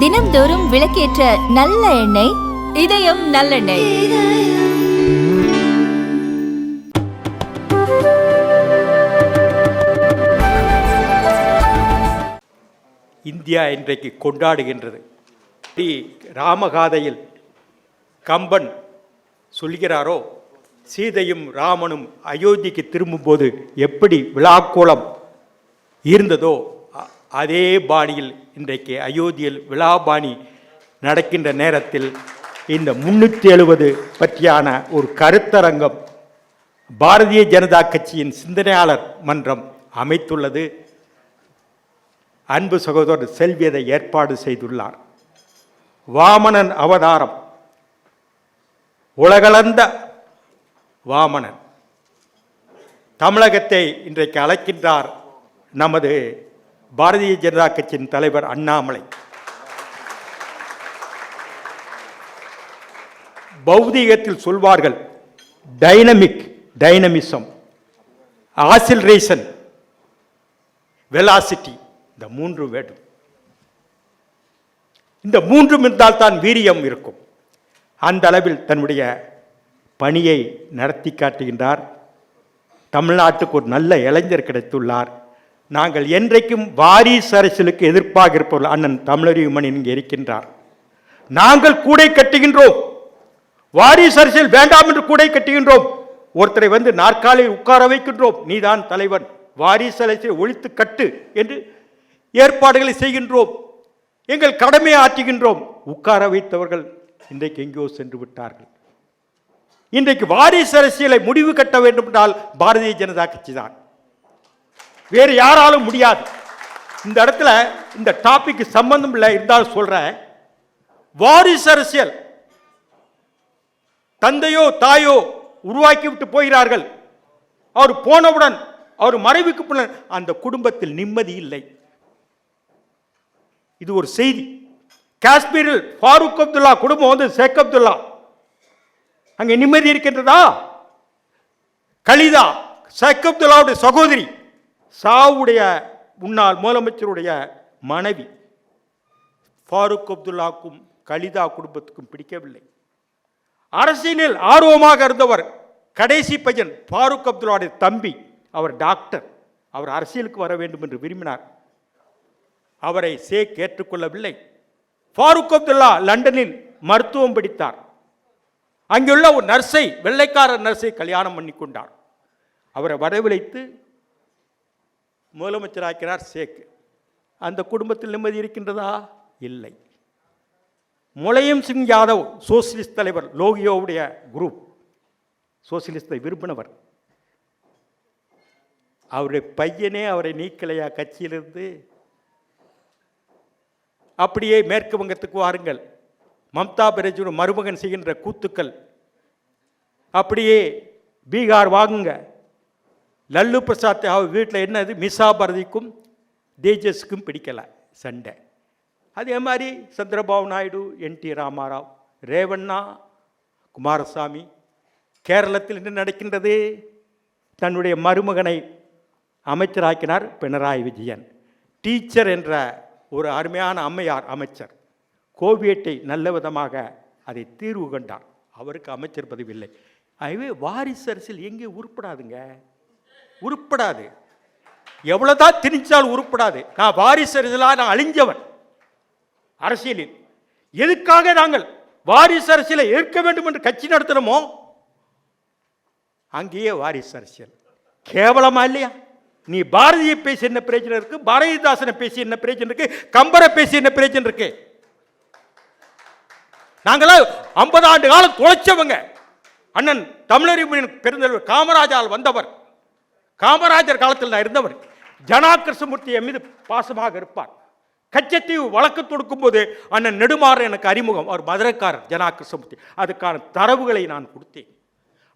தினம்தோறும் விளக்கேற்ற நல்ல எண்ணெய் இதயம் நல்லெண்ணெய். இந்தியா இன்றைக்கு கொண்டாடுகின்றது. இப்படி ராமகாதையில் கம்பன் சொல்கிறாரோ சீதையும் ராமனும் அயோத்திக்கு திரும்பும்போது எப்படி விழாக்கோலம் இருந்ததோ அதே பாணியில் இன்றைக்கு அயோத்தியில் விழாபாணி நடக்கின்ற நேரத்தில் இந்த முன்னூற்றி எழுபது பற்றியான ஒரு கருத்தரங்கம் பாரதிய ஜனதா கட்சியின் சிந்தனையாளர் மன்றம் அமைத்துள்ளது. அன்பு சகோதரர் செல்வி அதை ஏற்பாடு செய்துள்ளார். வாமனன் அவதாரம். உலகளந்த வாமனன். தமிழகத்தை இன்றைக்கு அழைக்கின்றார் நமது பாரதிய ஜனதா கட்சியின் தலைவர் அண்ணாமலை. பௌதீகத்தில் சொல்வார்கள் டைனமிக் டைனமிசம் ஆசிலரேஷன் வெலாசிட்டி இந்த மூன்று வேண்டும். இந்த மூன்றும் இருந்தால் தான் வீரியம் இருக்கும். அந்த அளவில் தன்னுடைய பணியை நடத்தி காட்டுகின்றார். தமிழ்நாட்டுக்கு ஒரு நல்ல இளைஞர் கிடைத்துள்ளார். நாங்கள் என்றைக்கும் வாரிசு அரசியலுக்கு எதிர்ப்பாக இருப்பவர்கள் அண்ணன் தமிழறிவுமணி இங்கே இருக்கின்றார். நாங்கள் கூடை கட்டுகின்றோம். வாரிசு அரசியல் வேண்டாம் என்று கூடை கட்டுகின்றோம். ஒருத்தரை வந்து நாற்காலில் உட்கார வைக்கின்றோம். நீதான் தலைவன். வாரிசு அரசியல் ஒழித்து கட்டு என்று ஏற்பாடுகளை செய்கின்றோம். எங்கள் கடமையை ஆற்றுகின்றோம். உட்கார வைத்தவர்கள் இன்றைக்கு எங்கேயோ சென்று விட்டார்கள். இன்றைக்கு வாரிசு அரசியலை முடிவு கட்ட வேண்டும் என்றால் பாரதிய ஜனதா கட்சி தான். வேறு யாராலும் முடியாது. இந்த இடத்துல இந்த டாபிக் சம்பந்தம் இல்லை இருந்தாலும் சொல்றேன். வாரிசு அரசியல். தந்தையோ தாயோ உருவாக்கி விட்டு போகிறார்கள். அவர் போனவுடன் அவர் மறைவுக்கு பின்னர் அந்த குடும்பத்தில் நிம்மதி இல்லை. இது ஒரு செய்தி. காஷ்மீரில் ஃபாரூக் அப்துல்லா குடும்பம் வந்து ஷேக் அப்துல்லா. அங்கே நிம்மதி இருக்கின்றதா? கலிதா ஷேக் அப்துல்லாவுடைய சகோதரி. சாவுடைய முன்னாள் முதலமைச்சருடைய மனைவி ஃபாரூக் அப்துல்லாவுக்கும் கலிதா குடும்பத்துக்கும் பிடிக்கவில்லை. அரசியலில் ஆர்வமாக இருந்தவர் கடைசி பையன் ஃபாரூக் அப்துல்லாவுடைய தம்பி அவர் டாக்டர். அவர் அரசியலுக்கு வர வேண்டும் என்று விரும்பினார். அவரை சேக் ஏற்றுக்கொள்ளவில்லை ஃபாரூக் அப்துல்லா லண்டனில் மருத்துவம் படித்தார். அங்குள்ள ஒரு நர்ஸை வெள்ளைக்கார நர்ஸை கல்யாணம் பண்ணி கொண்டார். அவரை வரவழைத்து முதலமைச்சராக்கிறார் ஷேக். அந்த குடும்பத்தில் நிம்மதி இருக்கின்றதா? இல்லை. முலையம் சிங் யாதவ் சோசியலிஸ்ட் தலைவர் லோகியோவுடைய குரூப். சோசியலிஸ்டை விரும்பினவர். அவருடைய பையனே அவரை நீக்கலையா கட்சியிலிருந்து? அப்படியே மேற்கு வங்கத்துக்கு வாருங்கள். மம்தா பானர்ஜியோட மருமகன் செய்கின்ற கூத்துக்கள். அப்படியே பீகார் வாங்குங்க. லல்லு பிரசாத் அவர் வீட்டில் என்னது? மிசா பாரதிக்கும் தேஜஸுக்கும் பிடிக்கலை சண்டை. அதே மாதிரி சந்திரபாபு நாயுடு என் டி ராமாராவ் ரேவண்ணா குமாரசாமி கேரளத்தில் என்ன நடக்கின்றது? தன்னுடைய மருமகனை அமைச்சராக்கினார் பினராயி விஜயன். டீச்சர் என்ற ஒரு அருமையான அம்மையார் அமைச்சர் கோவியட்டை நல்ல விதமாக அதை தீர்வு கண்டார். அவருக்கு அமைச்சர் பதவி இல்லை. ஆகவே வாரிசு அரசியல் எங்கே உருப்படாதுங்க. உருப்படாது. எவ்வளோதான் திணிச்சால் உருப்படாது. நான் வாரிசு அரசியலாக நான் அழிஞ்சவன். அரசியலில். எதுக்காக நாங்கள் வாரிசு அரசியலை ஏற்க வேண்டும் என்று கட்சி நடத்தணுமோ அங்கேயே வாரிசு அரசியல். கேவலமா இல்லையா? நீ பாரதியை பேசி என்ன பிரச்சனை இருக்கு? பாரதிதாசனை பேசி என்ன பிரச்சனை இருக்கு? கம்பரை பேசி என்ன பிரச்சனை இருக்கு? நாங்களாம் ஐம்பது ஆண்டு காலம் தொலைச்சவங்க. அண்ணன் தமிழறிவு பெருந்தலைவர் காமராஜால் வந்தவர். காமராஜர் காலத்தில் நான் இருந்தவர் ஜனா கிருஷ்ணமூர்த்தி என் மீது பாசமாக இருப்பார் கச்சத்தீவு வழக்கு தொடுக்கும் போது அண்ணன் நெடுமாறன் எனக்கு அறிமுகம். அவர் மதுரைக்காரர் ஜனா கிருஷ்ணமூர்த்தி அதுக்கான தரவுகளை நான் கொடுத்தேன்.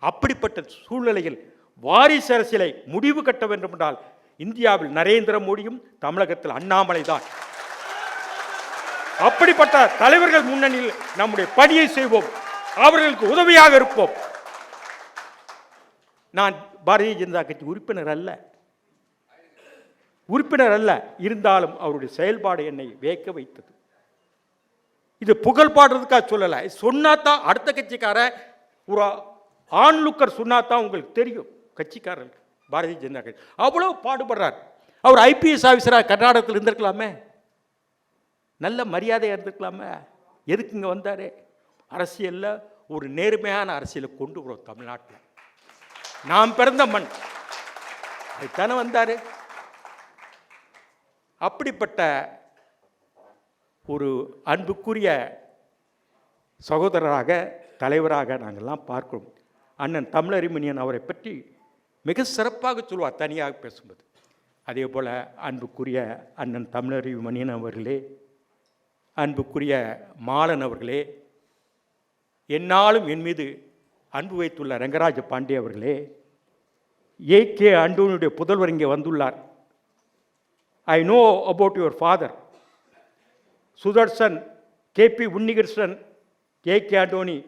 அப்படிப்பட்ட சூழ்நிலையில் வாரிசு அரசியலை முடிவு கட்ட வேண்டும் என்றால் இந்தியாவில் நரேந்திர மோடியும் தமிழகத்தில் அண்ணாமலை தான். அப்படிப்பட்ட தலைவர்கள் முன்னணியில் நம்முடைய பணியை செய்வோம். அவர்களுக்கு உதவியாக இருப்போம். நான் பாரதிய ஜனதா கட்சி உறுப்பினர் அல்ல. உறுப்பினர் அல்ல இருந்தாலும் அவருடைய செயல்பாடு என்னை வேக்க வைத்தது. இது புகழ் பாடுறதுக்காக சொல்லலை. சொன்னாதான் அடுத்த கட்சிக்கார ஒரு ஆண்லுக்கர் சொன்னாதான் உங்களுக்கு தெரியும் கட்சிக்காரர் பாரதிய ஜனதா கட்சி. அவ்வளோ பாடுபடுறார். அவர் ஐபிஎஸ் ஆஃபீஸராக கர்நாடகத்தில் இருந்திருக்கலாமே? நல்ல மரியாதையாக இருந்திருக்கலாமே? எதுக்கு இங்கே வந்தார்? அரசியலில் ஒரு நேர்மையான அரசியலை கொண்டு வரும் தமிழ்நாட்டில். நாம் பிறந்த மண். அதுதானே வந்தார்? அப்படிப்பட்ட ஒரு அன்புக்குரிய சகோதரராக தலைவராக நாங்கள்லாம் பார்க்கிறோம். அண்ணன் தமிழறிமணியன் அவரை பற்றி மிக சிறப்பாக சொல்வார் தனியாக பேசும்போது. அதே போல் அன்புக்குரிய அண்ணன் தமிழறிமணியன் அவர்களே அன்புக்குரிய மாலன் அவர்களே என்னாலும் என் மீது அன்பு வைத்துள்ள ரங்கராஜ பாண்டே அவர்களே ஏ கே அண்டோனியுடைய புதல்வர் இங்கே வந்துள்ளார் I know about your father Sudarshan KP Unnikrishnan A K Antony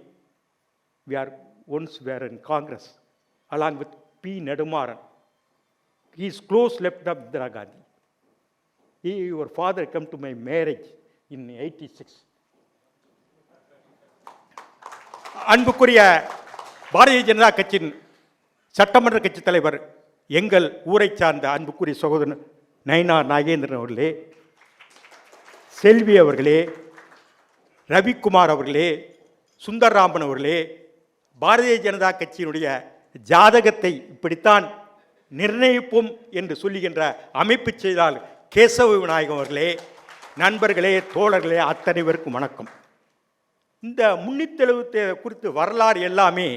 we are once were in Congress along with P Nedumaran he is close left of Indira Gandhi Gandhi. He, your father come to my marriage in 86. அன்புக்குரிய பாரதிய ஜனதா கட்சியின் சட்டமன்ற கட்சி தலைவர் எங்கள் ஊரை சார்ந்த அன்புக்குரிய சகோதரன் நயனா நாகேந்திரன் அவர்களே செல்வி அவர்களே ரவிக்குமார் அவர்களே சுந்தர்ராமன் அவர்களே பாரதிய ஜனதா கட்சியினுடைய ஜாதகத்தை இப்படித்தான் நிர்ணயிப்போம் என்று சொல்லுகின்ற அமைப்பு செய்தால் கேசவ விநாயகம் அவர்களே நண்பர்களே தோழர்களே அத்தனை பேருக்கும் வணக்கம். இந்த முன்னூற்றி குறித்து வரலாறு எல்லாமே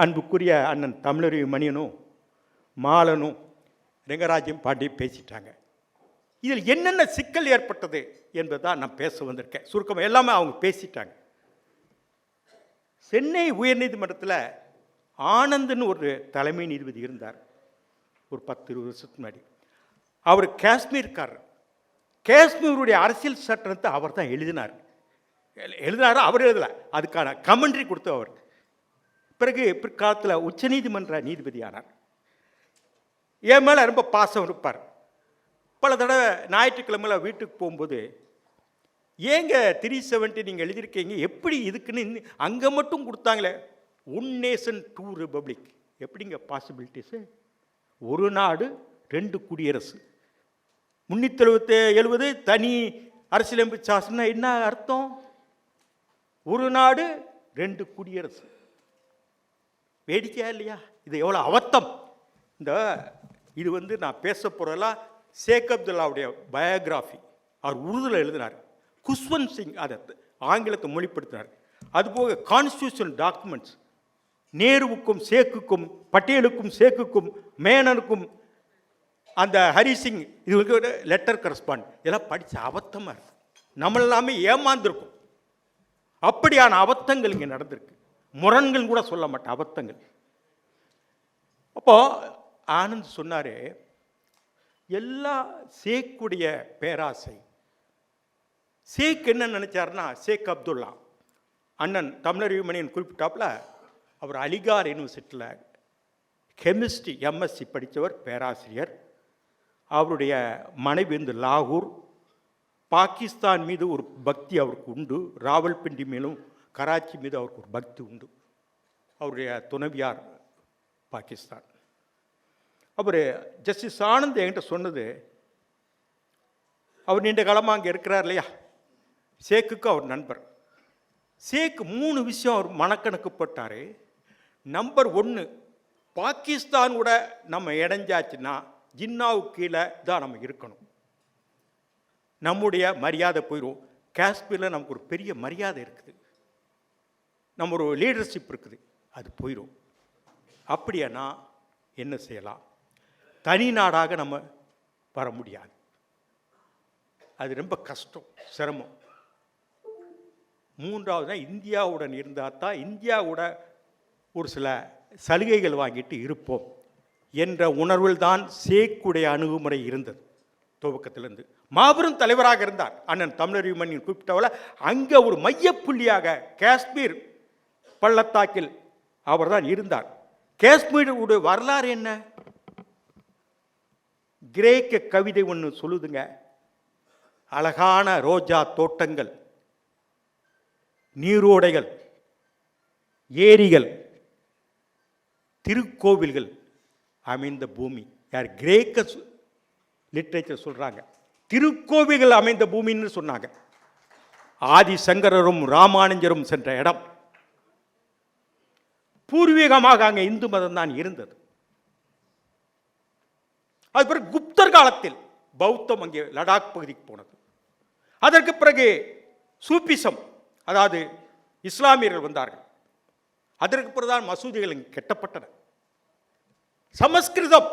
அன்புக்குரிய அண்ணன் தமிழறிவு மணியனும் மாலனும் ரெங்கராஜும் பாண்டி பேசிட்டாங்க. இதில் என்னென்ன சிக்கல் ஏற்பட்டது என்பதுதான் நான் பேச வந்திருக்கேன். சுருக்கம் எல்லாமே அவங்க பேசிட்டாங்க. சென்னை உயர்நீதிமன்றத்தில் ஆனந்த்னு ஒரு தலைமை நீதிபதி இருந்தார். ஒரு பத்து இருபது வருஷத்துக்கு முன்னாடி. அவர் காஷ்மீர்காரர். காஷ்மீருடைய அரசியல் சட்டத்தை அவர் தான் எழுதினார் எழுதினாரோ? அவர் எழுதலை. அதுக்கான கமெண்ட்ரி கொடுத்து அவர் பிறகு பிற்காலத்தில் உச்சநீதிமன்ற நீதிபதி ஆனார் என் மேலே ரொம்ப பாசம் இருப்பார். பல தடவை ஞாயிற்றுக்கிழமையில் வீட்டுக்கு போகும்போது ஏங்க த்ரீ செவன்ட்டி நீங்கள் எழுதியிருக்கீங்க? எப்படி இதுக்குன்னு அங்கே மட்டும் கொடுத்தாங்களே? ஒன் நேஷன் டூ ரிபப்ளிக் எப்படிங்க பாசிபிலிட்டிஸு ஒரு நாடு ரெண்டு குடியரசு. முன்னூற்றி எழுபத்தி எழுபது தனி அரசியலமைப்பு சாசனம் என்ன அர்த்தம்? ஒரு நாடு ரெண்டு குடியரசு. வேடிக்கையா இல்லையா? இது எவ்வளோ அவத்தம் இந்த இது வந்து நான் பேச போகிறதெல்லாம் ஷேக் அப்துல்லாவுடைய பயோகிராஃபி. அவர் உருதுல எழுதினார். குஷ்வந்த் சிங் அதை ஆங்கிலத்தை மொழிப்படுத்தினார். அதுபோக கான்ஸ்டியூஷன் டாக்குமெண்ட்ஸ் நேருவுக்கும் சேக்குக்கும் பட்டேலுக்கும் சேக்குக்கும் மேனனுக்கும் அந்த ஹரிசிங் இது லெட்டர் கரஸ்பாண்ட் இதெல்லாம் படித்த அவத்தமாக இருக்குது நம்மளாமே ஏமாந்துருக்கும். அப்படியான அவத்தங்கள் இங்கே நடந்திருக்கு. முரண்கள் கூட சொல்ல மாட்டேன் அபத்தங்கள். அப்போது ஆனந்த் சொன்னார் எல்லா சேக்குடைய பேராசை சேக் என்ன நினச்சார்னா சேக் அப்துல்லா. அண்ணன் தமிழறிவுமணியன் குறிப்பிட்டாப்புல அவர் அலிகார் யூனிவர்சிட்டியில் கெமிஸ்ட்ரி எம்எஸ்சி படித்தவர் பேராசிரியர். அவருடைய மனைவி வந்து லாகூர். பாகிஸ்தான் மீது ஒரு பக்தி அவருக்கு உண்டு. ராவல்பிண்டி மேலும் கராச்சி மீது அவருக்கு ஒரு பக்தி உண்டு. அவருடைய துணைவியார் பாகிஸ்தான். அவர் ஜஸ்டிஸ் ஆனந்த் என்கிட்ட சொன்னது அவர் நீண்ட காலமாக அங்கே இருக்கிறார் இல்லையா? சேக்குக்கு அவர் நண்பர். சேக்கு மூணு விஷயம் அவர் மனக்கணக்குப்பட்டார். நம்பர் ஒன்று பாகிஸ்தான் கூட நம்ம இணைஞ்சாச்சுன்னா ஜின்னாவுக்கு கீழே தான் நம்ம இருக்கணும். நம்முடைய மரியாதை போயிடும் காஷ்மீரில் நமக்கு ஒரு பெரிய மரியாதை இருக்குது. நம்ம ஒரு லீடர்ஷிப் இருக்குது. அது போயிடும் அப்படியானா என்ன செய்யலாம்? தனி நாடாக நம்ம வர முடியாது. அது ரொம்ப கஷ்டம் சிரமம். மூன்றாவது தான் இந்தியாவுடன் இருந்தால் தான் இந்தியாவோட ஒரு சில சலுகைகள் வாங்கிட்டு இருப்போம் என்ற உணர்வில் தான் சேக்குடைய அணுகுமுறை இருந்தது. துவக்கத்திலிருந்து. மாபெரும் தலைவராக இருந்தார். அண்ணன் தமிழறிவுமணியின் குறிப்பிட்டவள அங்கே ஒரு மையப்புள்ளியாக காஷ்மீர் பள்ளத்தாக்கில் அவர்தான் இருந்தார். காஷ்மீருடைய வரலாறு என்ன? கிரேக்க கவிதை ஒன்று சொல்லுதுங்க. அழகான ரோஜா தோட்டங்கள் நீரோடைகள் ஏரிகள் திருக்கோவில்கள் அமைந்த பூமி. யார்? கிரேக்க லிட்ரேச்சர் சொல்கிறாங்க திருக்கோவில்கள் அமைந்த பூமின்னு சொன்னாங்க. ஆதிசங்கரரும் ராமானுஜரும் சென்ற இடம். பூர்வீகமாக அங்கே இந்து மதம் தான் இருந்தது. அது பிறகு குப்தர் காலத்தில் பௌத்தம் அங்கே லடாக் பகுதிக்கு போனது. அதற்கு பிறகு சூப்பிசம் அதாவது இஸ்லாமியர்கள் வந்தார்கள். அதற்கு பிறகுதான் மசூதிகள் இங்கு கெட்டப்பட்டன. சமஸ்கிருதம்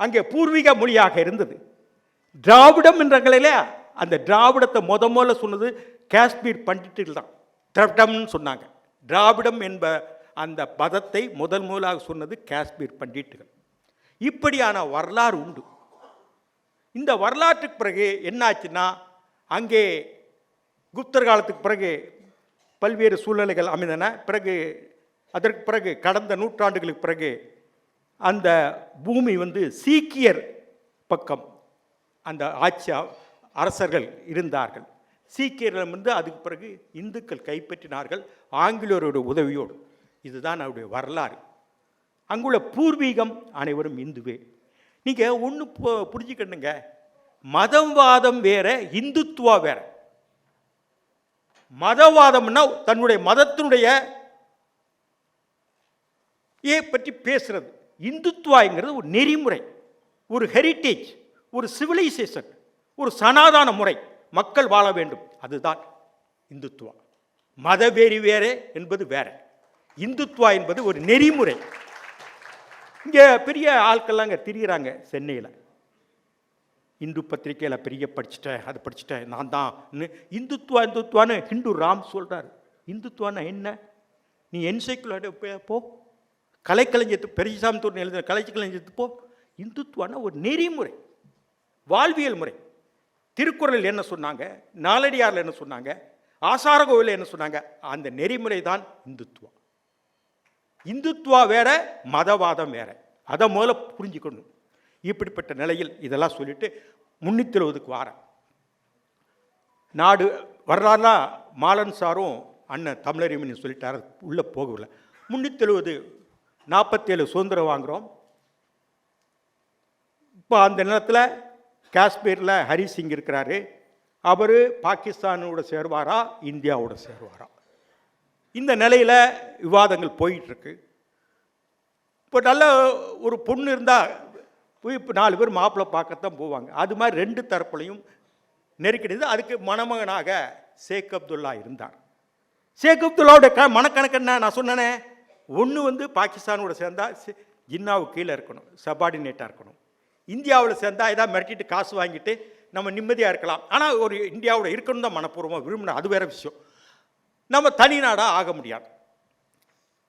அங்கே பூர்வீக மொழியாக இருந்தது. திராவிடம் என்றங்களே அந்த திராவிடத்தை முத முதல்ல சொன்னது காஷ்மீர் பண்டிட்டுகள் தான். திராவிடம்னு சொன்னாங்க. திராவிடம் என்ப அந்த பதத்தை முதல் முதலாக சொன்னது காஷ்மீர் பண்டிட்டுகள். இப்படியான வரலாறு உண்டு. இந்த வரலாற்றுக்கு பிறகு என்னாச்சுன்னா அங்கே குப்தர் காலத்துக்கு பிறகு பல்வேறு சூழ்நிலைகள் அமைந்தன. பிறகு அதற்கு பிறகு கடந்த நூற்றாண்டுகளுக்கு பிறகு அந்த பூமி வந்து சீக்கியர் பக்கம் அந்த ஆட்சி அரசர்கள் இருந்தார்கள். சீக்கியரிடம் வந்து அதுக்கு பிறகு இந்துக்கள் கைப்பற்றினார்கள் ஆங்கிலேயரோட உதவியோடு. இதுதான் அவருடைய வரலாறு. அங்குள்ள பூர்வீகம் அனைவரும் இந்துவே. நீங்கள் ஒன்று புரிஞ்சுக்கணுங்க. மதவாதம் வேற இந்துத்துவா வேற. மதவாதம்னா தன்னுடைய மதத்தினுடைய ஏ பற்றி பேசுறது. இந்துத்துவாங்கிறது ஒரு நெறிமுறை ஒரு ஹெரிட்டேஜ் ஒரு சிவிலைசேஷன் ஒரு சனாதான முறை. மக்கள் வாழ வேண்டும். அதுதான் இந்துத்துவா மதவெறி வேறே என்பது வேற. இந்துத்துவா என்பது ஒரு நெறிமுறை. இங்கே பெரிய ஆட்கள்லாம் அங்கே திரியிறாங்க சென்னையில். இந்து பத்திரிக்கையில் பெரிய படிச்சுட்டேன் அதை படிச்சுட்டேன் நான் தான். இந்துத்துவா இந்துத்வான்னு ஹிந்து ராம் சொல்கிறார் இந்துத்துவான்னா என்ன? நீ என்சைக்கிளோட போ கலைக்கலைஞத்து பெரியசாமத்தூர் எழுதின கலைக்கலைஞத்து போ. இந்துத்வானா ஒரு நெறிமுறை. வாழ்வியல் முறை. திருக்குறள் என்ன சொன்னாங்க? நாலடியாரில் என்ன சொன்னாங்க? ஆசார கோவிலில் என்ன சொன்னாங்க? அந்த நெறிமுறை தான் இந்துத்துவம் இந்துத்துவா வேற மதவாதம் வேற. அதை முதல்ல புரிஞ்சுக்கணும். இப்படிப்பட்ட நிலையில் இதெல்லாம் சொல்லிட்டு முன்னூற்றி எழுபதுக்கு வாரேன். நாடு வரலாறுலாம் மாலன் சாரும் அண்ணன் தமிழறிமணி சொல்லிட்டார் உள்ளே போகவில்லை. முன்னூற்றி எழுபது நாற்பத்தேழு சுதந்திரம் வாங்குகிறோம் இப்போ அந்த நேரத்தில் காஷ்மீரில் ஹரி சிங் இருக்கிறாரு. அவர் பாகிஸ்தானோட சேருவாரா இந்தியாவோட சேருவாரா? இந்த நிலையில் விவாதங்கள் போயிட்டுருக்கு. இப்போ நல்ல ஒரு பொண்ணு இருந்தால் போய் இப்போ நாலு பேர் மாப்பிள்ளை பார்க்கத்தான் போவாங்க. அது மாதிரி ரெண்டு தரப்புலையும் நெருக்கிடுது அதுக்கு மணமகனாக ஷேக் அப்துல்லா இருந்தார். ஷேக் அப்துல்லாவோட க மனக்கணக்கு என்ன? நான் சொன்னேனே. ஒன்று வந்து பாகிஸ்தானோட சேர்ந்தால் ஜின்னாவுக்கு கீழே இருக்கணும் சபார்டினேட்டாக இருக்கணும். இந்தியாவில் சேர்ந்தால் எதாவது மிரட்டிட்டு காசு வாங்கிட்டு நம்ம நிம்மதியாக இருக்கலாம். ஆனால் ஒரு இந்தியாவோட இருக்கணும் தான் மனப்பூர்வமாக விரும்பினா அது வேற விஷயம். நம்ம தனி நாடாக ஆக முடியாது.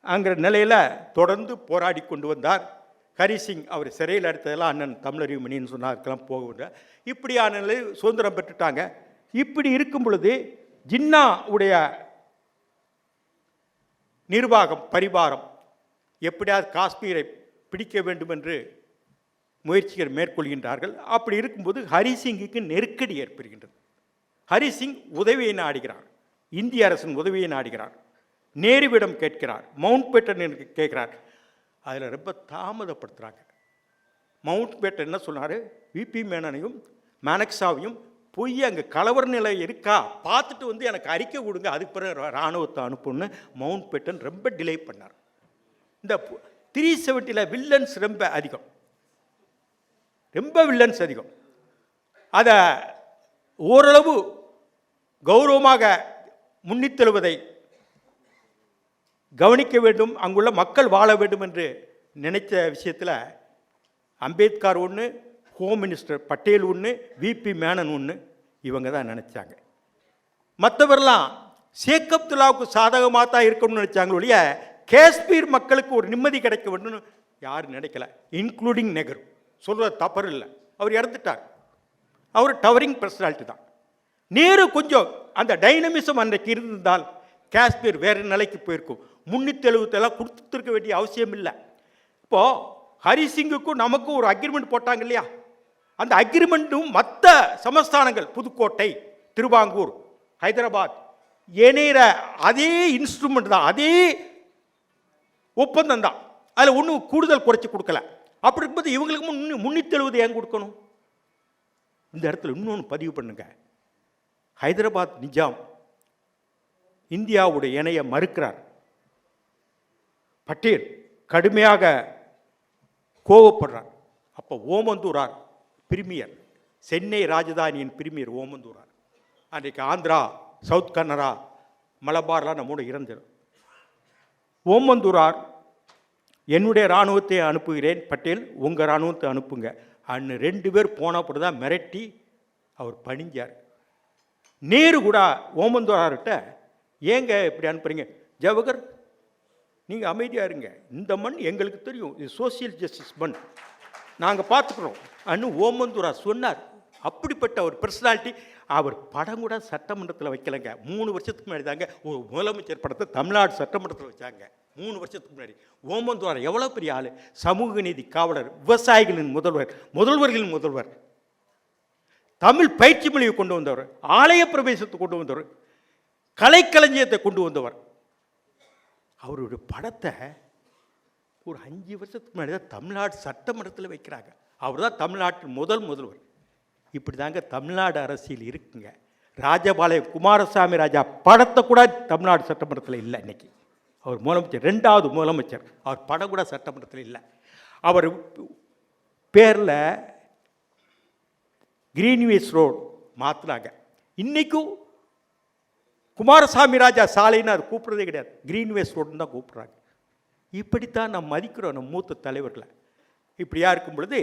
அங்கிற நிலையில் தொடர்ந்து போராடி கொண்டு வந்தார். ஹரிசிங் அவர் சிறையில் எடுத்ததெல்லாம் அண்ணன் தமிழறிவு மணின்னு சொன்னாருக்கெல்லாம் போக விட இப்படியான நிலை சுதந்திரம் பெற்றுட்டாங்க. இப்படி இருக்கும் பொழுது ஜின்னா உடைய நிர்வாகம் பரிவாரம் எப்படியாவது காஷ்மீரை பிடிக்க வேண்டும் என்று முயற்சிகள் மேற்கொள்கின்றார்கள். அப்படி இருக்கும்போது ஹரிசிங்குக்கு நெருக்கடி ஏற்படுகின்றது. ஹரிசிங் உதவியை நாடுகிறார் இந்திய அரசின் உதவியை நாடுகிறார். நேருவிடம் கேட்கிறார். மவுண்ட் பேட்டன் கேட்கிறார். அதில் ரொம்ப தாமதப்படுத்துகிறாங்க மவுண்ட் பேட்டன் என்ன சொன்னார்? விபி மேனனையும் மேனக்ஸாவையும் போய் அங்கே கலவர நிலை இருக்கா? பார்த்துட்டு வந்து எனக்கு அறிக்கை கொடுங்க. அதுக்கு பிறகு இராணுவத்தை அனுப்புன்னு மவுண்ட் பேட்டன் ரொம்ப டிலே பண்ணார். இந்த த்ரீ செவன்ட்டியில் வில்லன்ஸ் ரொம்ப அதிகம். ரொம்ப வில்லன்ஸ் அதிகம். அதை ஓரளவு கௌரவமாக முன்னித்தெழுவதை கவனிக்க வேண்டும் அங்குள்ள மக்கள் வாழ வேண்டும் என்று நினைத்த விஷயத்தில் அம்பேத்கர் ஒன்று ஹோம் மினிஸ்டர் பட்டேல் ஒன்று விபி மேனன் ஒன்று இவங்க தான் நினச்சாங்க. மற்றவரெல்லாம் சேக்கப் அப்துல்லாவுக்கு சாதகமாக தான் இருக்கணும்னு நினச்சாங்க ஒழிய காஷ்மீர் மக்களுக்கு ஒரு நிம்மதி கிடைக்க வேண்டும்னு யாரும் நினைக்கல இன்க்ளூடிங் நெகரு சொல்கிற தப்பர் இல்லை. அவர் இறந்துட்டார். அவர் டவரிங் பர்சனாலிட்டி தான். நேரு கொஞ்சம் அந்த டைனமிசம் அன்றைக்கு இருந்திருந்தால் காஷ்மீர் வேறு நிலைக்கு போயிருக்கும். முன்னூற்றி எழுபத்தெல்லாம் கொடுத்துருக்க வேண்டிய அவசியம் இல்லை. இப்போது ஹரிசிங்குக்கும் நமக்கும் ஒரு அக்ரிமெண்ட் போட்டாங்க இல்லையா? அந்த அக்ரிமெண்ட்டும் மற்ற சமஸ்தானங்கள் புதுக்கோட்டை திருவாங்கூர் ஹைதராபாத் இணையிற அதே இன்ஸ்ட்ருமெண்ட் தான் அதே ஒப்பந்தம் தான். அதில் ஒன்றும் கூடுதல் குறைச்சி கொடுக்கல. அப்படி இருக்கும்போது இவங்களுக்கு முன்னூற்றி எழுபது ஏன் கொடுக்கணும்? இந்த இடத்துல இன்னொன்று பதிவு பண்ணுங்கள் ஹைதராபாத் நிஜாம் இந்தியாவுடைய இணைய மறுக்கிறார். பட்டேல் கடுமையாக கோவப்படுறார். அப்போ ஓமந்தூரார் பிரிமியர். சென்னை ராஜதானியின் பிரிமியர் ஓமந்தூரார். அன்றைக்கு ஆந்திரா சவுத் கன்னடா மலபார்லாம் நம்மோட இறந்துடும் ஓமந்தூரார் என்னுடைய இராணுவத்தை அனுப்புகிறேன் பட்டேல் உங்கள் இராணுவத்தை அனுப்புங்க. அன்னு ரெண்டு பேர் போனப்படி தான் மிரட்டி அவர் பணிஞ்சார். நேரு கூட ஓமந்தூரார்கிட்ட ஏங்க இப்படி அனுப்புகிறீங்க ஜவகர் நீங்கள் அமைதியாக இருங்க. இந்த மண் எங்களுக்கு தெரியும். இது சோசியல் ஜஸ்டிஸ் மண். நாங்கள் பார்த்துக்குறோம் அன்னு ஓமந்தூரா சொன்னார். அப்படிப்பட்ட ஒரு பர்சனாலிட்டி. அவர் படம் கூட சட்டமன்றத்தில் வைக்கலைங்க. மூணு வருஷத்துக்கு முன்னாடி தாங்க ஒரு முதலமைச்சர் படத்தை தமிழ்நாடு சட்டமன்றத்தில் வச்சாங்க. மூணு வருஷத்துக்கு முன்னாடி. ஓமந்தூரா எவ்வளோ பெரிய ஆள்? சமூக நீதி காவலர் விவசாயிகளின் முதல்வர் முதல்வர்களின் முதல்வர். தமிழ் பயிற்சி மொழியை கொண்டு வந்தவர் ஆலய பிரவேசத்தை கொண்டு வந்தவர் கலைக்களஞ்சியத்தை கொண்டு வந்தவர். அவருடைய படத்தை ஒரு அஞ்சு வருஷத்துக்கு முன்னாடி தான் தமிழ்நாடு சட்டமன்றத்தில் வைக்கிறாங்க. அவர் தான் தமிழ்நாட்டின் முதல் முதல்வர். இப்படி தாங்க தமிழ்நாடு அரசியல் இருக்குங்க. ராஜபாளையம் குமாரசாமி ராஜா படத்தை கூட தமிழ்நாடு சட்டமன்றத்தில் இல்லை இன்னைக்கு. அவர் முதலமைச்சர் ரெண்டாவது முதலமைச்சர். அவர் படம் கூட சட்டமன்றத்தில் இல்லை. அவர் பேரில் கிரீன்வேஸ் ரோடு மாற்றினாங்க இன்றைக்கும் குமாரசாமி ராஜா சாலைன்னு அது கூப்பிட்றதே கிடையாது. கிரீன்வேஸ் ரோடுன்னு தான் கூப்பிட்றாங்க. இப்படித்தான் நம்ம மதிக்கிறோம் நம்ம மூத்த தலைவர்களை. இப்படியா இருக்கும் பொழுது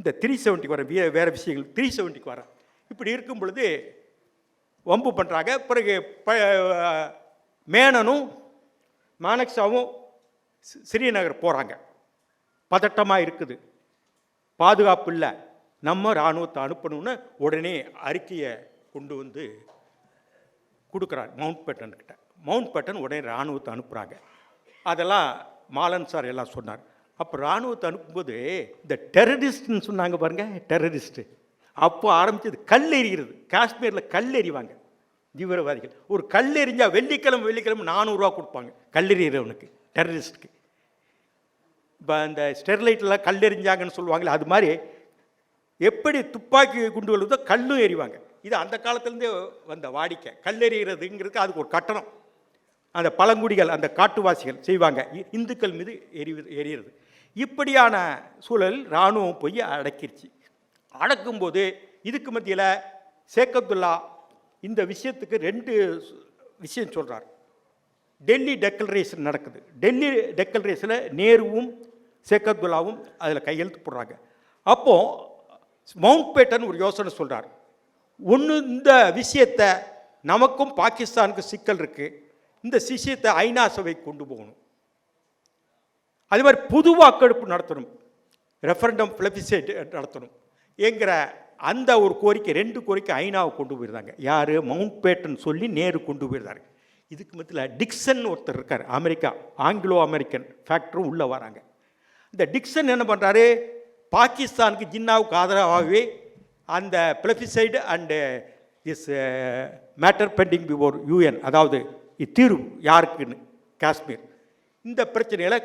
இந்த த்ரீ செவன்ட்டிக்கு வர வே வேறு விஷயங்கள் த்ரீ செவன்ட்டிக்கு வர. இப்படி இருக்கும் பொழுது வம்பு பண்ணுறாங்க பிறகு ப மேனனும் மானக்ஷாவும் ஸ்ரீநகர் போகிறாங்க பதட்டமாக இருக்குது. பாதுகாப்பு இல்லை. நம்ம இராணுவத்தை அனுப்பணும்னு உடனே அறிக்கையை கொண்டு வந்து கொடுக்குறாரு மவுண்ட் பேட்டன்கிட்ட மவுண்ட் பேட்டன் உடனே இராணுவத்தை அனுப்புகிறாங்க அதெல்லாம் மாலன் சார் எல்லாம் சொன்னார். அப்போ இராணுவத்தை அனுப்பும்போது இந்த டெரரிஸ்ட்னு சொன்னாங்க பாருங்கள் டெரரிஸ்ட்டு அப்போ ஆரம்பித்தது கல் எறிகிறது. காஷ்மீரில் கல் எறிவாங்க தீவிரவாதிகள். ஒரு கல் எறிஞ்சால் வெள்ளிக்கிழமை வெள்ளிக்கிழமை நானூறுரூவா கொடுப்பாங்க. கல்லெறிகிறவனுக்கு டெரரிஸ்ட்டுக்கு இப்போ அந்த ஸ்டெர்லைட்லாம் கல் எறிஞ்சாங்கன்னு சொல்லுவாங்களே அது மாதிரி எப்படி துப்பாக்கி குண்டு விழுதோ கல்லும் எறிவாங்க. இது அந்த காலத்துலேருந்தே வந்த வாடிக்கை. கல் எறிகிறதுங்கிறதுக்கு அதுக்கு ஒரு கட்டணம். அந்த பழங்குடிகள் அந்த காட்டுவாசிகள் செய்வாங்க. இ- இந்துக்கள் மீது எரி எரியிறது இப்படியான சூழல் இராணுவம் போய் அடக்கிருச்சு. அடக்கும்போது இதுக்கு மத்தியில் சேக்கத்துல்லா இந்த விஷயத்துக்கு ரெண்டு விஷயம் சொல்கிறார் டெல்லி டெக்ளரேஷன் நடக்குது. டெல்லி டெக்ளரேஷனில் நேருவும் சேக்கத்துல்லாவும் அதில் கையெழுத்து போடுறாங்க. அப்போது மவுண்ட் பேட்டன் ஒரு யோசனை சொல்கிறார் ஒன்று இந்த விஷயத்தை நமக்கும் பாகிஸ்தானுக்கும் சிக்கல் இருக்குது இந்த விஷயத்தை ஐநா சபை கொண்டு போகணும். அதே மாதிரி புது வாக்கெடுப்பு நடத்தணும். ரெஃபரண்டம் பிளபிசைட் நடத்தணும். என்கிற அந்த ஒரு கோரிக்கை ரெண்டு கோரிக்கை ஐநாவை கொண்டு போயிருந்தாங்க. யார்? மவுண்ட் பேட்டன் சொல்லி நேரு கொண்டு போயிருந்தாரு. இதுக்கு மத்தியில் டிக்சன் ஒருத்தர் இருக்கார் அமெரிக்கா ஆங்கிலோ அமெரிக்கன் ஃபேக்டரும் உள்ளே வராங்க. இந்த டிக்சன் என்ன பண்ணுறாரு பாகிஸ்தானுக்கு ஜின்னாவுக்கு ஆதரவாகவே அந்த plebiscite and is matter pending before UN அதாவது இத்தீர்வு யாருக்குன்னு? காஷ்மீர். இந்த பிரச்சனையில்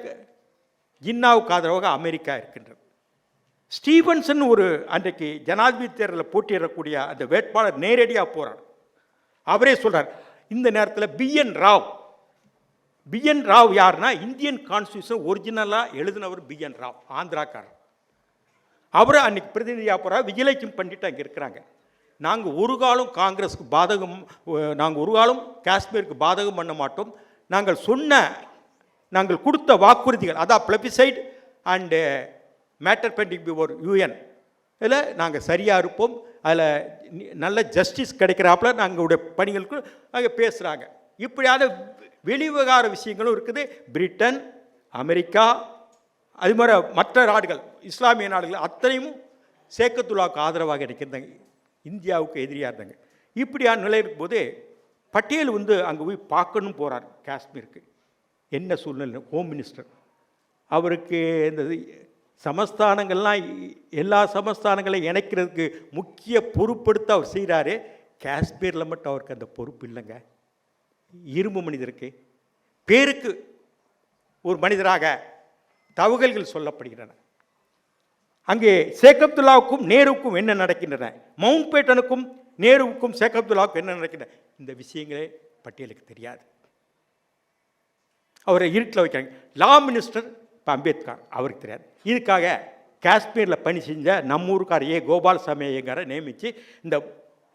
ஜின்னாவுக்கு ஆதரவாக அமெரிக்கா இருக்கின்றது. ஸ்டீவன்சன் ஒரு அன்றைக்கு ஜனாதிபதி தேர்தலில் போட்டியிடக்கூடிய அந்த வேட்பாளர் நேரடியாக போகிறார் அவரே சொல்கிறார் இந்த நேரத்தில் பிஎன் ராவ் பிஎன் ராவ் யாருன்னா இந்தியன் கான்ஸ்டியூஷன் ஒரிஜினலாக எழுதினவர் பிஎன் ராவ் ஆந்திராக்காரர். அவரை அன்னைக்கு பிரதிநிதியாக போகிறார் விஜயலட்சுமி பண்டிட் அங்கே இருக்கிறாங்க. நாங்கள் ஒரு காலம் காங்கிரஸுக்கு பாதகம் நாங்கள் ஒரு காலம் காஷ்மீருக்கு பாதகம் பண்ண மாட்டோம். நாங்கள் சொன்ன நாங்கள் கொடுத்த வாக்குறுதிகள் அதான் plebiscite and matter pending before UN இதில் நாங்கள் சரியாக இருப்போம். அதில் நல்ல ஜஸ்டிஸ் கிடைக்கிறாப்புல நாங்களுடைய பணிகளுக்கு அங்கே பேசுகிறாங்க இப்படியான வெளிவிவகார விஷயங்களும் இருக்குது. பிரிட்டன் அமெரிக்கா அது மாதிரி மற்ற நாடுகள் இஸ்லாமிய நாடுகள் அத்தனையும் சேக்கத்துல்லாவுக்கு ஆதரவாக இருக்கிறாங்க இந்தியாவுக்கு எதிரியாக இருந்தாங்க. இப்படியான நிலை இருக்கும்போது பட்டேல் வந்து அங்கே போய் பார்க்கணும் போகிறார் காஷ்மீருக்கு. என்ன சூழ்நிலை? ஹோம் மினிஸ்டர் அவருக்கு இந்த சமஸ்தானங்கள்லாம் எல்லா சமஸ்தானங்களையும் இணைக்கிறதுக்கு முக்கிய பொறுப்படுத்த அவர் செய்கிறாரு காஷ்மீரில் மட்டும் அவருக்கு அந்த பொறுப்பு இல்லைங்க. இரும்பு மனிதருக்கு. பேருக்கு ஒரு மனிதராக தவகல்கள் சொல்லப்படுகின்றன. அங்கே ஷேக் அப்துல்லாவுக்கும் நேருவுக்கும் என்ன நடக்கின்றன? மவுண்ட் பேட்டனுக்கும் நேருவுக்கும் ஷேக் அப்துல்லாவுக்கும் என்ன நடக்கின்றன? இந்த விஷயங்களே பட்டியலுக்கு தெரியாது. அவரை இருட்டில் வைக்கிறாங்க. லா மினிஸ்டர் இப்போ அம்பேத்கர் அவருக்கு தெரியாது. இதுக்காக காஷ்மீரில் பணி செஞ்ச நம்ம ஊருக்கார் ஏ. கோபாலசாமி ஐயங்காரை நியமித்து இந்த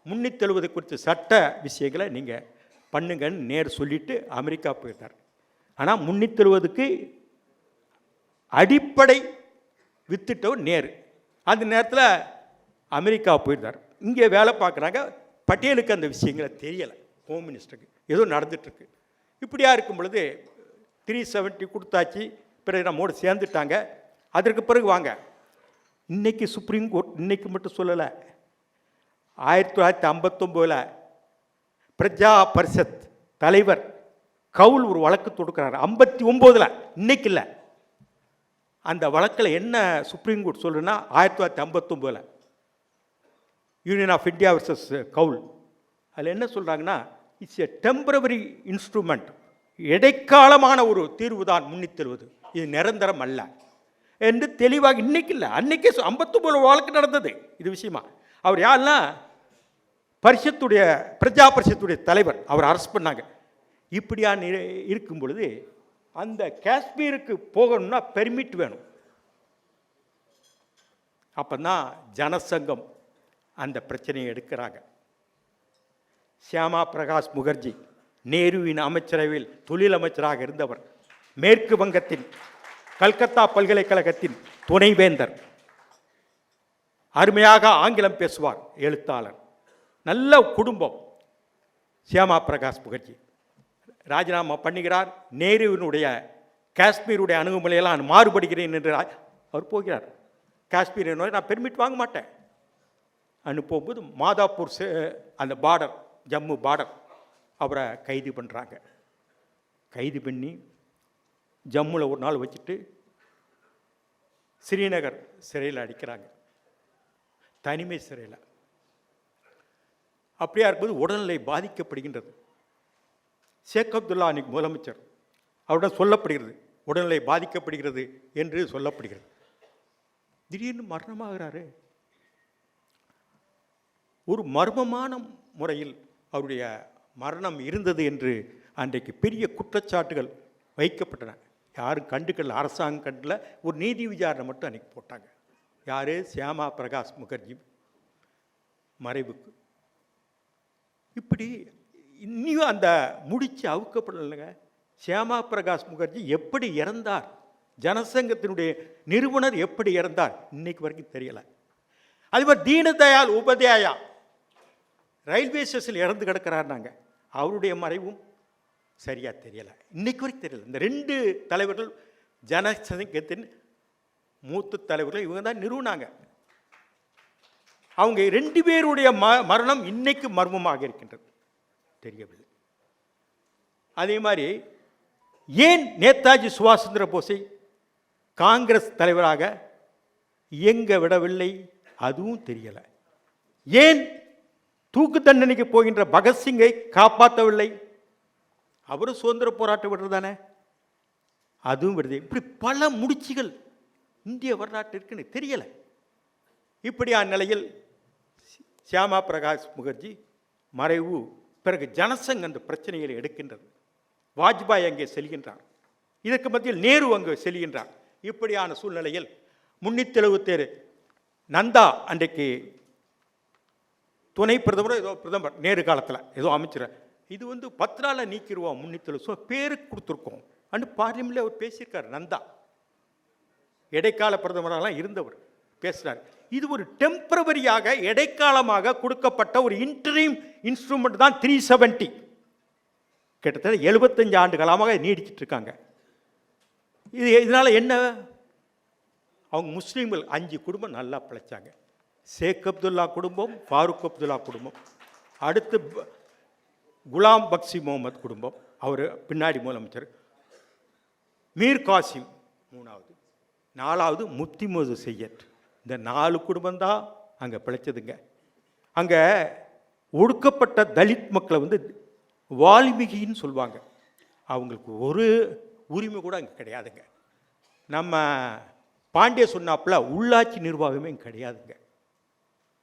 முன்னூற்றி எழுபது குறித்த சட்ட விஷயங்களை நீங்கள் பண்ணுங்கன்னு நேர் சொல்லிவிட்டு அமெரிக்கா போயிருந்தார் ஆனால் முன்னூற்றி எழுபதுக்கு அடிப்படை வித்துட்டவர் நேரு. அந்த நேரத்தில் அமெரிக்கா போயிருந்தார். இங்கே வேலை பார்க்குறாங்க. பட்டேலுக்கு அந்த விஷயங்களை தெரியலை. ஹோம் மினிஸ்டருக்கு ஏதோ நடந்துட்டுருக்கு. இப்படியா இருக்கும் பொழுது த்ரீ செவன்ட்டி கொடுத்தாச்சு. பிறகு நம்மோடு சேர்ந்துட்டாங்க. அதற்கு பிறகு வாங்க. இன்னைக்கு சுப்ரீம் கோர்ட் இன்றைக்கு மட்டும் சொல்லலை. ஆயிரத்தி தொள்ளாயிரத்தி ஐம்பத்தொம்போதில் பிரஜா பரிஷத் தலைவர் கவுல் ஒரு வழக்கு தொடுக்கிறார். ஐம்பத்தி ஒம்போதில். இன்றைக்கு இல்லை. அந்த வழக்கில் என்ன சுப்ரீம் கோர்ட் சொல்லுன்னா ஆயிரத்தி தொள்ளாயிரத்தி ஐம்பத்தொம்போதில். Union of India versus Kaul அதில் என்ன சொல்கிறாங்கன்னா இட்ஸ் எ டெம்பரவரி இன்ஸ்ட்ருமெண்ட் இடைக்காலமான ஒரு தீர்வு தான் முன்னித்தருவது இது நிரந்தரம் அல்ல. என்று தெளிவாக இன்றைக்கி இல்லை. அன்றைக்கே ஐம்பத்தொம்போது வழக்கு நடந்தது இது விஷயமா. அவர் யாருன்னா பரிஷத்துடைய பிரஜா பரிஷத்துடைய தலைவர். அவர் அரெஸ்ட் பண்ணாங்க. இப்படியா இருக்கும் பொழுது அந்த காஷ்மீருக்கு போகணும்னா பெர்மிட் வேணும். அப்போ தான் ஜனசங்கம் அந்த பிரச்சனையை எடுக்கிறாங்க. சியாமா பிரகாஷ் முகர்ஜி நேருவின் அமைச்சரவையில் தொழில் அமைச்சராக இருந்தவர் மேற்கு வங்கத்தின் கல்கத்தா பல்கலைக்கழகத்தின் துணைவேந்தர். அருமையாக ஆங்கிலம் பேசுவார் எழுத்தாளர். நல்ல குடும்பம் சியாமா பிரகாஷ் முகர்ஜி. ராஜினாமா பண்ணுகிறார் நேருவினுடைய காஷ்மீருடைய அணுகுமுறையெல்லாம் நான் மாறுபடுகிறேன் என்று அவர் போகிறார். காஷ்மீர் நோய் நான் பெர்மிட் வாங்க மாட்டேன். அனுப்பும்போது மாதாப்பூர் சே- அந்த பார்டர் ஜம்மு பார்டர் அவரை கைது பண்ணுறாங்க கைது பண்ணி ஜம்முவில் ஒரு நாள் வச்சுட்டு ஸ்ரீநகர் சிறையில் அடிக்கிறாங்க. தனிமை சிறையில். அப்படியா இருக்கும்போது உடல்நிலை பாதிக்கப்படுகின்றது. ஷேக் அப்துல்லா அன்னைக்கு முதலமைச்சர். அவரிடம் சொல்லப்படுகிறது உடல்நிலை பாதிக்கப்படுகிறது என்று சொல்லப்படுகிறது. திடீர்னு மரணமாகிறாரு. ஒரு மர்மமான முறையில் அவருடைய மரணம் இருந்தது என்று அன்றைக்கு பெரிய குற்றச்சாட்டுகள் வைக்கப்பட்டன. யாரும் கண்டுக்கல அரசாங்கம் கண்டில் ஒரு நீதி விசாரணை மட்டும் அன்றைக்கி போட்டாங்க. யார்? சியாமா பிரகாஷ் முகர்ஜி மறைவுக்கு. இப்படி இன்னியும் அந்த முடிச்சு அவுக்கப்படலைங்க. சியாமா பிரகாஷ் முகர்ஜி எப்படி இறந்தார்? ஜனசங்கத்தினுடைய நிறுவனர் எப்படி இறந்தார்? இன்னைக்கு வரைக்கும் தெரியலை. அதே மாதிரி தீனதயாள் உபத்யாயா ரயில்வே ஸ்டேஷனில் இறந்து கிடக்கிறாருனாங்க. அவருடைய மறைவும் சரியாக தெரியலை. இன்னைக்கு வரைக்கும் தெரியல. இந்த ரெண்டு தலைவர்கள் ஜனசங்கத்தின் மூத்த தலைவர்கள் இவங்க தான் நிறுவனாங்க. அவங்க ரெண்டு பேருடைய ம மரணம் இன்னைக்கு மர்மமாக இருக்கின்றது. தெரியவில்லை அதே மாதிரி ஏன் நேதாஜி சுபாஷ் சந்திர போஸை காங்கிரஸ் தலைவராக இயங்க விடவில்லை அதுவும் தெரியலை ஏன் தூக்கு தண்டனைக்கு போகின்ற பகத்சிங்கை காப்பாற்றவில்லை அவரும் சுதந்திர போராட்டம் விடுறது தானே அதுவும் விடுது இப்படி பல முடிச்சுகள் இந்திய வரலாற்றிற்கு தெரியலை இப்படியான நிலையில் சியாமா பிரகாஷ் முகர்ஜி மறைவு பிறகு ஜனசங் அந்த பிரச்சனைகளை எடுக்கின்றது. வாஜ்பாய் அங்கே செல்கின்றார். இதற்கு மத்தியில் நேரு அங்கே செல்கின்றார். இப்படியான சூழ்நிலையில் முன்னூற்றி நந்தா அன்றைக்கு துணை பிரதமர் ஏதோ பிரதமர் நேரு காலத்தில் ஏதோ அமைச்சர். இது வந்து பத்து நாளில் நீக்கிடுவோம் முன்னூற்றி ஸோ பேருக்கு கொடுத்துருக்கோம். அண்டு பார்லிமெண்ட்ல அவர் பேசியிருக்கார் நந்தா. இடைக்கால பிரதமரெல்லாம் இருந்தவர் பேசுகிறார் இது ஒரு டெம்பரவரியாக இடைக்காலமாக கொடுக்கப்பட்ட ஒரு இன்டரீம் இன்ஸ்ட்ருமெண்ட் தான் த்ரீ செவன்ட்டி கிட்டத்தட்ட எழுபத்தஞ்சு ஆண்டு காலமாக நீடிச்சிட்டு இருக்காங்க. இது இதனால் என்ன? அவங்க முஸ்லீம்கள் அஞ்சு குடும்பம் நல்லா பிழைச்சாங்க. ஷேக் அப்துல்லா குடும்பம் ஃபாரூக் அப்துல்லா குடும்பம். அடுத்து குலாம் பக்சி முகமது குடும்பம். அவர் பின்னாடி முதலமைச்சர். மீர் காசிம் மூணாவது. நாலாவது முத்திமது செய்யற்று இந்த நாலு குடும்பம்தான் அங்கே பிழைச்சதுங்க. அங்கே ஒடுக்கப்பட்ட தலித் மக்களை வந்து வால்மீகின்னு சொல்லுவாங்க. அவங்களுக்கு ஒரு உரிமை கூட அங்கே கிடையாதுங்க. நம்ம பாண்டிய சொன்னாப்புல உள்ளாட்சி நிர்வாகமே இங்கே கிடையாதுங்க.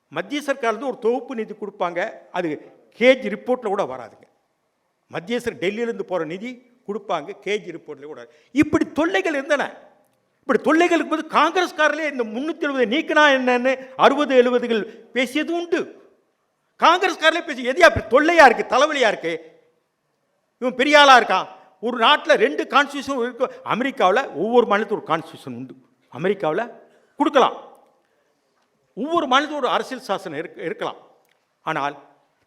மத்திய சர்க்கார்லேருந்து ஒரு தொகுப்பு நிதி கொடுப்பாங்க. அது கேஜ் ரிப்போர்ட்டில் கூட வராதுங்க. மத்திய சர் டெல்லியிலேருந்து போகிற நிதி கொடுப்பாங்க. கேஜி ரிப்போர்ட்டில் கூட. வராது. இப்படி தொல்லைகள் இருந்தன. இப்படி தொல்லைகளுக்கு போது காங்கிரஸ்காரர்களே இந்த முந்நூற்றி எழுபது நீக்கினா என்னன்னு அறுபது எழுபதுகள் பேசியது உண்டு. காங்கிரஸ்காரர்களே பேசி எதையா இப்படி தொல்லையா இருக்கு தலைவலியா இருக்கு? இவன் பெரிய ஆளா இருக்கான். ஒரு நாட்டில் ரெண்டு கான்ஸ்டியூஷன் இருக்கு. அமெரிக்காவில் ஒவ்வொரு மாநிலத்துக்கும் ஒரு கான்ஸ்டியூஷன் உண்டு. அமெரிக்காவில் கொடுக்கலாம். ஒவ்வொரு மாநிலத்துக்கும் ஒரு அரசியல் சாசனம் இருக்கு இருக்கலாம். ஆனால்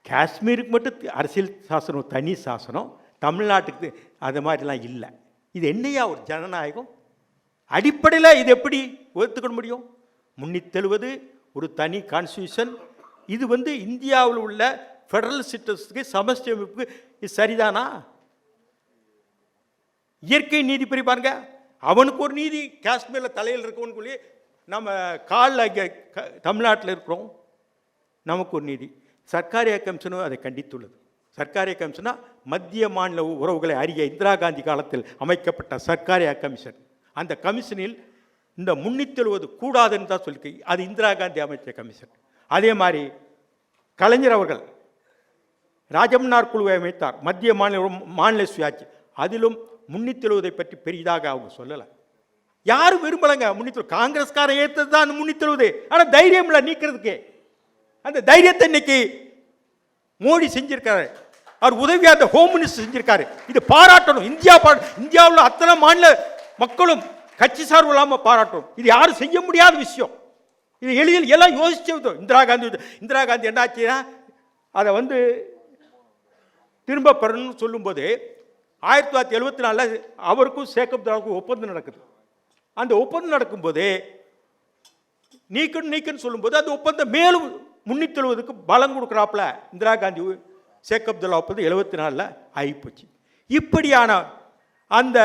காஷ்மீருக்கு மட்டும் அரசியல் சாசனம் தனி சாசனம் தமிழ்நாட்டுக்கு அது மாதிரிலாம் இல்லை. இது என்னையா ஒரு ஜனநாயகம்? அடிப்படையில் இது எப்படி ஒத்துக்க முடியும்? முன்னித்தெழுவது ஒரு தனி கான்ஸ்டியூஷன் இது வந்து இந்தியாவில் உள்ள ஃபெடரல் சிஸ்டத்துக்கு சமஸ்டி அமைப்புக்கு இது சரிதானா? இயற்கை நீதி நீதிபதி பாருங்க. அவனுக்கு ஒரு நீதி காஷ்மீரில் தலையில் இருக்கவனுக்குள்ளே நம்ம காலில் தமிழ்நாட்டில் இருக்கிறோம். நமக்கு ஒரு நீதி. சர்க்காரிய கமிஷனும் அதை கண்டித்துள்ளது. சர்க்காரிய கமிஷனா மத்திய மாநில உறவுகளை அறிய இந்திரா காந்தி காலத்தில் அமைக்கப்பட்ட சர்க்காரிய கமிஷன். அந்த கமிஷனில் இந்த முன்னித்தெழுவது கூடாதுன்னு தான் சொல்லி அது இந்திரா காந்தி அமைச்ச கமிஷன். அதே மாதிரி கலைஞர் அவர்கள் ராஜமன்னார் குழுவை அமைத்தார் மத்திய மாநில மாநில சுயாட்சி. அதிலும் முன்னித்தெழுவதை பற்றி பெரிதாக அவங்க சொல்லலை. யாரும் விரும்பலைங்க முன்னித்தெழு காங்கிரஸ்காரன் ஏற்றது தான் அந்த முன்னித்தெழுவது ஆனால் தைரியம் இல்லை நீக்கிறதுக்கு. அந்த தைரியத்தை இன்னைக்கு மோடி செஞ்சிருக்காரு. அவர் உதவியாக அந்த ஹோம் மினிஸ்டர் செஞ்சிருக்காரு. இது பாராட்டணும். இந்தியா பா இந்தியாவில் அத்தனை மாநில மக்களும் கட்சி சார்பு இல்லாமல் பாராட்டும். இது யாரும் செய்ய முடியாத விஷயம். இது எளிதில் எல்லாம் யோசிச்சு இந்திரா காந்தி இந்திரா காந்தி என்னாச்சுன்னா அதை வந்து திரும்ப பெறணும்னு சொல்லும்போது ஆயிரத்தி தொள்ளாயிரத்தி எழுபத்தி நாலில் அவருக்கும் சேக்கப் தாவுக்கும் ஒப்பந்தம் நடக்குது. அந்த ஒப்பந்தம் நடக்கும்போது நீக்கணும் நீக்கன்னு சொல்லும்போது அந்த ஒப்பந்தம் மேலும் முன்னித்தெழுவதுக்கு பலம் கொடுக்குறாப்புல இந்திரா காந்தி சேக் அப்துல்லா ஒப்பந்தம் எழுபத்தி நாலில் ஆகிப்போச்சு. இப்படியான அந்த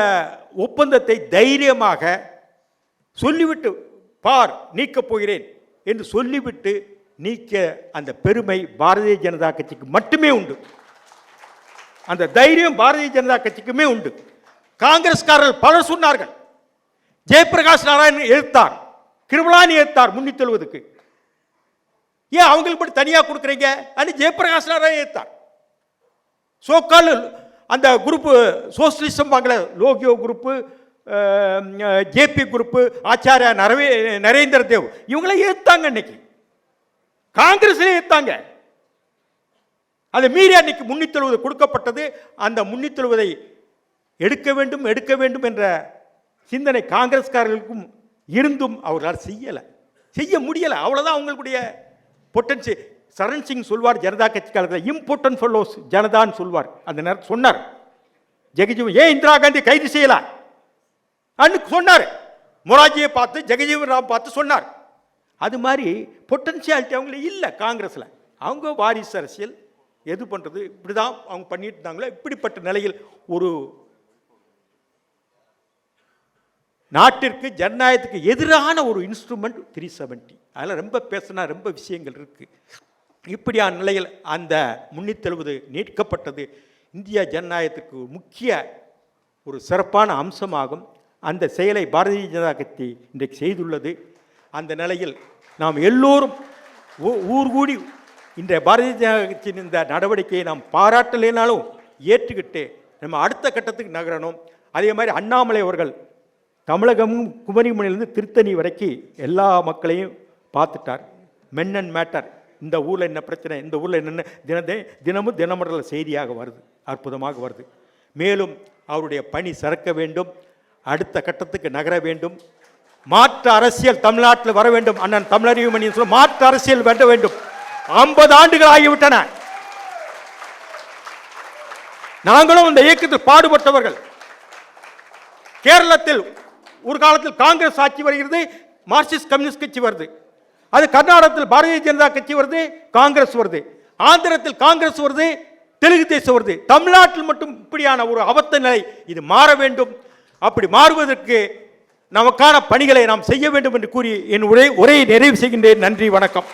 ஒப்பந்தத்தை தைரியமாக சொல்லிவிட்டு பார் நீக்கப் போகிறேன் என்று சொல்லிவிட்டு நீக்க அந்த பெருமை பாரதிய ஜனதா கட்சிக்கு மட்டுமே உண்டு. அந்த தைரியம் பாரதிய ஜனதா கட்சிக்குமே உண்டு. காங்கிரஸ்காரர்கள் பலர் சொன்னார்கள் ஜெயபிரகாஷ் நாராயணன் எதிர்த்தார் கிருபலானி எதிர்த்தார் முன்னித்தெழுவதுக்கு ஏன் அவங்களுக்கு மட்டும் தனியாக கொடுக்குறீங்க? அப்படின்னு ஜெயபிரகாஷ் நாராயணன் எதிர்த்தார் சோக்கால் அந்த குரூப்பு சோசியலிசம் வாங்கல. Lohia group JP group Acharya நரவே Narendra Dev இவங்கள ஏற்றாங்க இன்னைக்கு. காங்கிரஸ்ல ஏற்றாங்க அது மீறி அன்னைக்கு முன்னித்தெழுவது கொடுக்கப்பட்டது. அந்த முன்னித்தெழுவதை எடுக்க வேண்டும் எடுக்க வேண்டும் என்ற சிந்தனை காங்கிரஸ்காரர்களுக்கும் இருந்தும் அவர்களால் செய்யலை. செய்ய முடியலை. அவ்வளோதான் அவங்களுடைய பொட்டன்சி சரண் சிங் சொல்வார் ஜனதா கட்சி காலத்தில் இம்பார்ட்டன்ட் ஃபெல்லோஸ் ஜனதான்னு சொல்வார். அந்த நேரத்தில் சொன்னார். ஜெகஜீவன் ஏன் இந்திரா காந்தி கைது செய்யலாம் அன்னைக்கு சொன்னார். மொராஜியை பார்த்து ஜெகஜீவன் ராம் பார்த்து சொன்னார். அது மாதிரி பொட்டன்சியாலிட்டி அவங்களே இல்லை காங்கிரஸில். அவங்க வாரிசு அரசியல் எது பண்ணுறது இப்படி தான் அவங்க பண்ணிட்டு இருந்தாங்களோ இப்படிப்பட்ட நிலையில் ஒரு நாட்டிற்கு ஜனநாயகத்துக்கு எதிரான ஒரு இன்ஸ்ட்ருமெண்ட் த்ரீ செவன்ட்டி அதில் ரொம்ப பேசினா ரொம்ப விஷயங்கள் இருக்குது இப்படியான நிலையில் அந்த முன்னித்தெழுவது நீட்கப்பட்டது இந்திய ஜனநாயகத்துக்கு முக்கிய ஒரு சிறப்பான அம்சமாகும். அந்த செயலை பாரதிய ஜனதா கட்சி இன்றைக்கு செய்துள்ளது. அந்த நிலையில் நாம் எல்லோரும் ஊ- ஊர் கூடி இன்றைய பாரதிய ஜனதா கட்சியின் இந்த நடவடிக்கையை நாம் பாராட்டலைனாலும் ஏற்றுக்கிட்டு நம்ம அடுத்த கட்டத்துக்கு நகரணும். அதே மாதிரி அண்ணாமலை அவர்கள் தமிழகமும் குமரிமலையிலேருந்து திருத்தணி வரைக்கும் எல்லா மக்களையும் பார்த்துட்டார். மென் அண்ட் மேட்டர் இந்த ஊரில் என்ன பிரச்சனை இந்த ஊரில் என்னென்ன தினதே தினமும் தினமடல செய்தியாக வருது அற்புதமாக வருது. மேலும் அவருடைய பணி சிறக்க வேண்டும் அடுத்த கட்டத்துக்கு நகர வேண்டும். மாற்று அரசியல் தமிழ்நாட்டில் வர வேண்டும் அண்ணன் தமிழறிவுமணி சொல்ல மாற்று அரசியல் வர வேண்டும். ஐம்பது ஆண்டுகள் ஆகிவிட்டன. நாங்களும் இந்த இயக்கத்தில் பாடுபட்டவர்கள். கேரளத்தில் ஒரு காலத்தில் காங்கிரஸ் ஆட்சி வருகிறது மார்க்சிஸ்ட் கம்யூனிஸ்ட் கட்சி வருது. அது கர்நாடகத்தில் பாரதிய ஜனதா கட்சி வருது காங்கிரஸ் வருது. ஆந்திரத்தில் காங்கிரஸ் வருது தெலுங்கு தேசம் வருது. தமிழ்நாட்டில் மட்டும் இப்படியான ஒரு அவத்த நிலை இது மாற வேண்டும். அப்படி மாறுவதற்கு நமக்கான பணிகளை நாம் செய்ய வேண்டும் என்று கூறி என் உரை உரையை நிறைவு செய்கின்றேன். நன்றி வணக்கம்.